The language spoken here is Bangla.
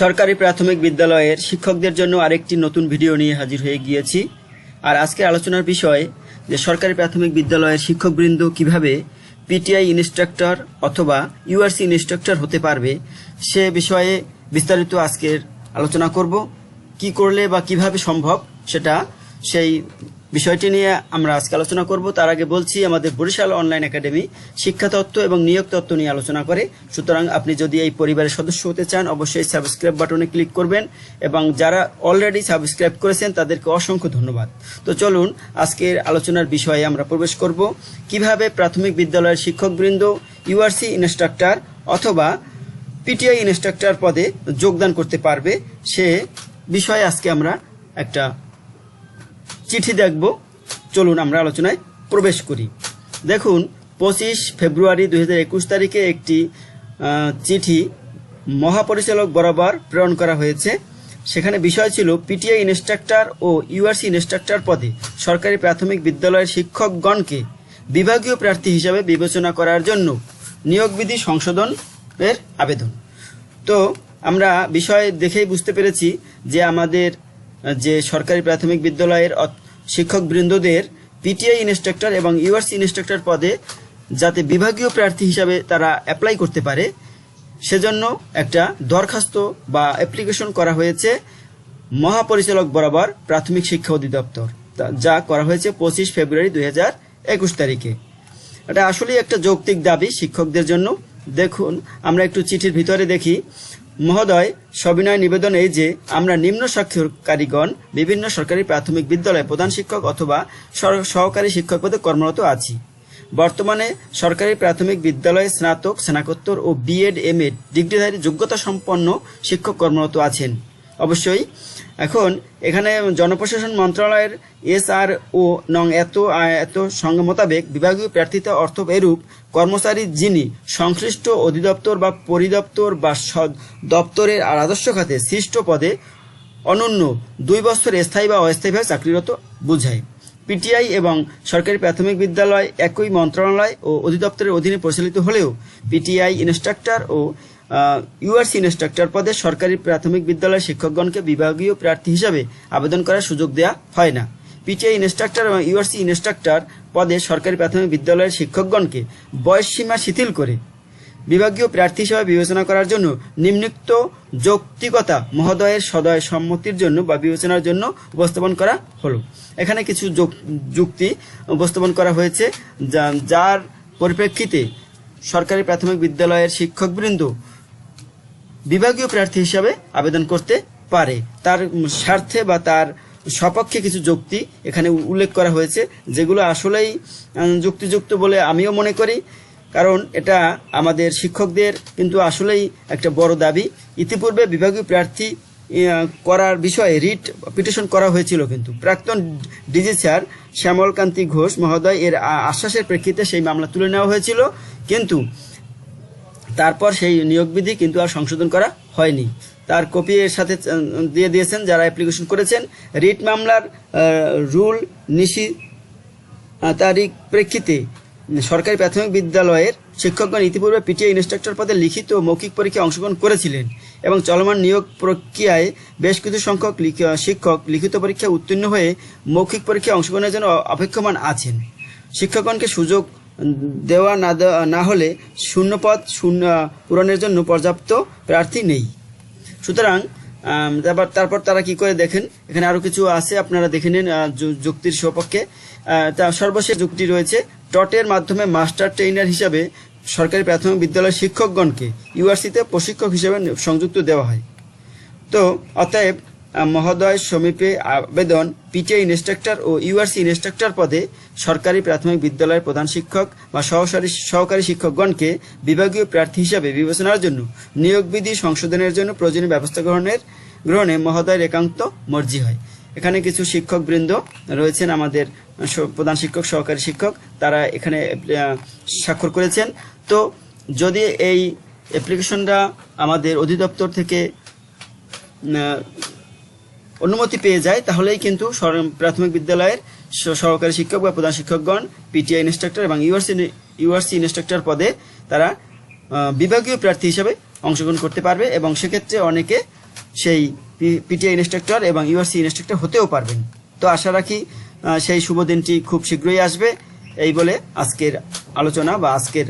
সরকারি প্রাথমিক বিদ্যালয়ের শিক্ষকদের জন্য আরেকটি নতুন ভিডিও নিয়ে হাজির হয়ে গিয়েছি। আর আজকের আলোচনার বিষয় যে সরকারি প্রাথমিক বিদ্যালয়ের শিক্ষকবৃন্দ কীভাবে পিটিআই ইনস্ট্রাক্টর অথবা ইউআরসি ইনস্ট্রাক্টর হতে পারবে, সে বিষয়ে বিস্তারিত আজকের আলোচনা করব। কি করলে বা কীভাবে সম্ভব সেটা সেই বিষয়টি নিয়ে আমরা আজকে আলোচনা করব। তার আগে বলছি, আমাদের বরিশাল অনলাইন একাডেমি শিক্ষা তত্ত্ব এবং নিয়োগ তত্ত্ব নিয়ে আলোচনা করে। সুতরাং আপনি যদি এই পরিবারের সদস্য হতে চান, অবশ্যই সাবস্ক্রাইব বাটনে ক্লিক করবেন এবং যারা অলরেডি সাবস্ক্রাইব করেছেন, তাদেরকে অসংখ্য ধন্যবাদ। তো চলুন, আজকের আলোচনার বিষয়ে আমরা প্রবেশ করব। কীভাবে প্রাথমিক বিদ্যালয়ের শিক্ষকবৃন্দ, ইউআরসি ইনস্ট্রাক্টর অথবা পিটিআই ইনস্ট্রাক্টর পদে যোগদান করতে পারবে, সে বিষয়ে আজকে আমরা একটা চিঠি দেখব। চলুন আমরা আলোচনায় প্রবেশ করি। দেখুন, পঁচিশ ফেব্রুয়ারি দু হাজার একুশ তারিখে একটি চিঠি মহাপরিচালক বরাবর প্রেরণ করা হয়েছে। সেখানে বিষয় ছিল পিটিআই ইনস্ট্রাক্টর ও ইউআরসি ইনস্ট্রাক্টর পদে সরকারি প্রাথমিক বিদ্যালয়ের শিক্ষকগণকে বিভাগীয় প্রার্থী হিসাবে বিবেচনা করার জন্য নিয়োগ বিধি সংশোধনের আবেদন। তো, আমরা বিষয় দেখেই বুঝতে পেরেছি যে আমাদের, যে সরকারি প্রাথমিক বিদ্যালয়ের শিক্ষকবৃন্দদের পিটিআই ইনস্ট্রাক্টর এবং ইউআরসি ইনস্ট্রাক্টর পদে যাতে বিভাগীয় প্রার্থী হিসাবে তারা অ্যাপ্লাই করতে পারে, সেজন্য একটা দরখাস্ত বা অ্যাপ্লিকেশন করা হয়েছে মহাপরিচালক বরাবর প্রাথমিক শিক্ষা অধিদপ্তর। যা করা হয়েছে পঁচিশ ফেব্রুয়ারি দুই হাজার একুশ তারিখে। এটা আসলেই একটা যৌক্তিক দাবি শিক্ষকদের জন্য। দেখুন, আমরা একটু চিঠির ভিতরে দেখি। মহোদয়, সবিনয় নিবেদন এই যে, আমরা নিম্ন স্বাক্ষরকারীগণ, বিভিন্ন সরকারি প্রাথমিক বিদ্যালয়ে প্রধান শিক্ষক অথবা সহকারী শিক্ষক পদে কর্মরত আছি। বর্তমানে সরকারি প্রাথমিক বিদ্যালয়ে স্নাতক, স্নাতকোত্তর ও বিএড এম এড ডিগ্রিধারী যোগ্যতা সম্পন্ন শিক্ষক কর্মরত আছেন। অবশ্যই। এখন এখানে জনপ্রশাসন মন্ত্রণালয়ের এস আর ও নং এত এত সঙ্গে মোতাবেক বিভাগীয় প্রার্থীতে অর্থ এরূপ কর্মচারী যিনি সংশ্লিষ্ট অধিদপ্তর বা পরিদপ্তর বা দপ্তরের আদর্শ খাতে সৃষ্ট পদে অনন্য দুই বছর স্থায়ী বা অস্থায়ীভাবে চাকরিরত বুঝায়। পিটিআই এবং সরকারি প্রাথমিক বিদ্যালয়, একই মন্ত্রণালয় ও অধিদপ্তরের অধীনে পরিচালিত হলেও পিটিআই ইনস্ট্রাক্টর ও ইউআরসি ইনস্ট্রাক্টর পদে সরকারি প্রাথমিক বিদ্যালয়ের শিক্ষকগণকে বিভাগীয় প্রার্থী হিসাবে আবেদন করার সুযোগ দেওয়া হয় না। পিটিআই ইনস্ট্রাক্টর এবং ইউআরসি ইনস্ট্রাক্টর পদে সরকারি প্রাথমিক বিদ্যালয়ের শিক্ষকগণকে বয়সসীমা শিথিল করে বিভাগীয় প্রার্থী হিসেবে বিবেচনা করার জন্য নিম্নোক্ত যৌক্তিকতা মহোদয়ের সদয় সম্মতির জন্য বা বিবেচনার জন্য উপস্থাপন করা হলো। এখানে কিছু যুক- যুক্তি উপস্থাপন করা হয়েছে যার পরিপ্রেক্ষিতে সরকারি প্রাথমিক বিদ্যালয়ের শিক্ষকবৃন্দ বিভাগীয় প্রার্থী হিসাবে আবেদন করতে পারে। তার স্বার্থে বা তার সপক্ষে কিছু যুক্তি এখানে উল্লেখ করা হয়েছে, যেগুলো আসলেই যুক্তিযুক্ত বলে আমিও মনে করি। কারণ এটা আমাদের শিক্ষকদের কিন্তু আসলেই একটা বড় দাবি। ইতিপূর্বে বিভাগীয় প্রার্থী করার বিষয়ে রিট পিটিশন করা হয়েছিল কিন্তু। প্রাক্তন ডিজি স্যার শ্যামলকান্তি ঘোষ মহোদয় এর আশ্বাসের প্রেক্ষিতে সেই মামলা তুলে নেওয়া হয়েছিল। কিন্তু তারপর সেই নিয়োগ বিধি কিন্তু আর সংশোধন করা হয়নি। তার কপি এর সাথে দিয়ে দিয়েছেন যারা অ্যাপ্লিকেশন করেছেন। রিট মামলার রুল নিশি তারিখ প্রেক্ষিতে সরকারি প্রাথমিক বিদ্যালয়ের শিক্ষকগণ ইতিপূর্বে পিটিআই ইনস্ট্রাক্টর পদে লিখিত মৌখিক পরীক্ষায় অংশগ্রহণ করেছিলেন এবং চলমান নিয়োগ প্রক্রিয়ায় বেশ কিছু সংখ্যক শিক্ষক লিখিত পরীক্ষায় উত্তীর্ণ হয়ে মৌখিক পরীক্ষায় অংশগ্রহণের জন্য অপেক্ষমান আছেন। শিক্ষকগণকে সুযোগ দেওয়া না না হলে শূন্যপদ শূন্য পূরণের জন্য পর্যাপ্ত প্রার্থী নেই। সুতরাং তারপর তারপর তারা কি করে দেখেন? এখানে আরও কিছু আছে, আপনারা দেখে নিন যুক্তির সপক্ষে। তা সর্বশেষ যুক্তি রয়েছে টটের মাধ্যমে মাস্টার ট্রেনার হিসাবে সরকারি প্রাথমিক বিদ্যালয়ের শিক্ষকগণকে ইউআরসিতে প্রশিক্ষক হিসেবে সংযুক্ত দেওয়া হয়। তো অতএব মহোদয় সমীপে আবেদন পিটিআই ইনস্ট্রাক্টর ও ইউআরসি ইনস্ট্রাক্টর পদে সরকারি প্রাথমিক বিদ্যালয়ের প্রধান শিক্ষক বা সহকারী সহকারী শিক্ষকগণকে বিভাগীয় প্রার্থী হিসাবে বিবেচনার জন্য নিয়োগ বিধি সংশোধনের জন্য প্রয়োজনীয় ব্যবস্থা গ্রহণের গ্রহণে মহোদয়ের একান্ত মর্জি হয়। এখানে কিছু শিক্ষক বৃন্দ রয়েছেন, আমাদের প্রধান শিক্ষক, সহকারী শিক্ষক, তারা এখানে স্বাক্ষর করেছেন। তো যদি এই অ্যাপ্লিকেশনটা আমাদের অধিদপ্তর থেকে অনুমতি পেয়ে যায়, তাহলেই কিন্তু প্রাথমিক বিদ্যালয়ের সহকারী শিক্ষক বা প্রধান শিক্ষকগণ, পিটিআই ইনস্ট্রাক্টর এবং ইউআরসি ইউআরসি ইনস্ট্রাক্টর পদে তারা বিভাগীয় প্রার্থী হিসেবে অংশগ্রহণ করতে পারবে এবং সেক্ষেত্রে অনেকে সেই পিটিআই ইনস্ট্রাক্টর এবং ইউআরসি ইনস্ট্রাক্টর হতেও পারবেন। তো আশা রাখি সেই শুভ দিনটি খুব শীঘ্রই আসবে। এই বলে আজকের আলোচনা বা আজকের